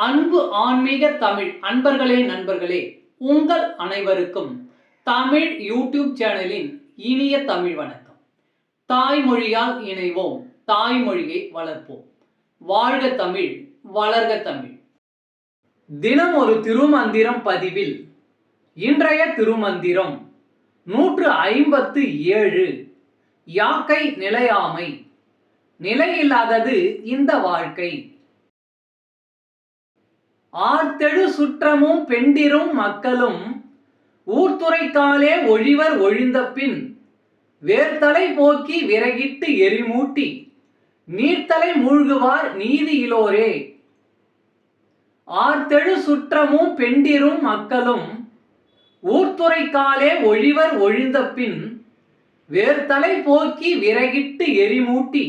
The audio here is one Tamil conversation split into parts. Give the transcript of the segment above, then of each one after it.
அன்பு ஆன்மீக தமிழ் அன்பர்களே நண்பர்களே உங்கள் அனைவருக்கும் தமிழ் யூடியூப் சேனலின் இனிய தமிழ் வணக்கம். தாய்மொழியால் இணைவோம் தாய்மொழியை வளர்ப்போம். வாழ்க தமிழ் வளர்க தமிழ். தினம் ஒரு திருமந்திரம் பதிவில் இன்றைய திருமந்திரம் நூற்று ஐம்பத்து ஏழு. யாக்கை நிலையாமை. நிலையில்லாதது இந்த வாழ்க்கை. ஆர்த்தெழு சுற்றமும் பெண்டிரும் மக்களும் ஊர்த்துறைக்காலே ஒழிவர் ஒழிந்த பின் வேர்த்தலை போக்கி விறகிட்டு எரிமூட்டி நீர்த்தலை மூழ்குவார் நீதியிலோரே ஆர்த்தெழு சுற்றமும் பெண்டிரும் மக்களும் ஊர்த்துறைக்காலே ஒழிவர் ஒழிந்த பின் வேர்த்தலை போக்கி விறகிட்டு எரிமூட்டி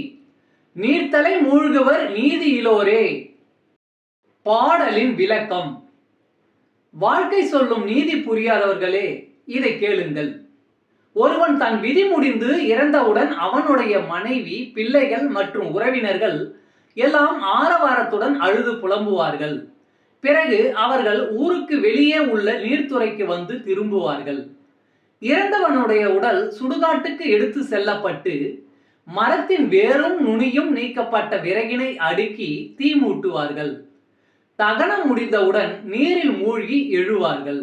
நீர்த்தலை மூழ்குவர் நீதியிலோரே பாடலின் விளக்கம். வாழ்க்கை சொல்லும் நீதி புரியாதவர்களே இதை கேளுங்கள். ஒருவன் தன் விதி முடிந்து இறந்தவுடன் அவனுடைய மனைவி பிள்ளைகள் மற்றும் உறவினர்கள் எல்லாம் ஆரவாரத்துடன் அழுது புலம்புவார்கள். பிறகு அவர்கள் ஊருக்கு வெளியே உள்ள நீர்த்துறைக்கு வந்து திரும்புவார்கள். இறந்தவனுடைய உடல் சுடுகாட்டுக்கு எடுத்து செல்லப்பட்டு மரத்தின் வேரும் நுனியும் நீக்கப்பட்ட விறகினை அடுக்கி தீ மூட்டுவார்கள். தகனம் முடிந்தவுடன் நீரில் மூழ்கி எழுவார்கள்.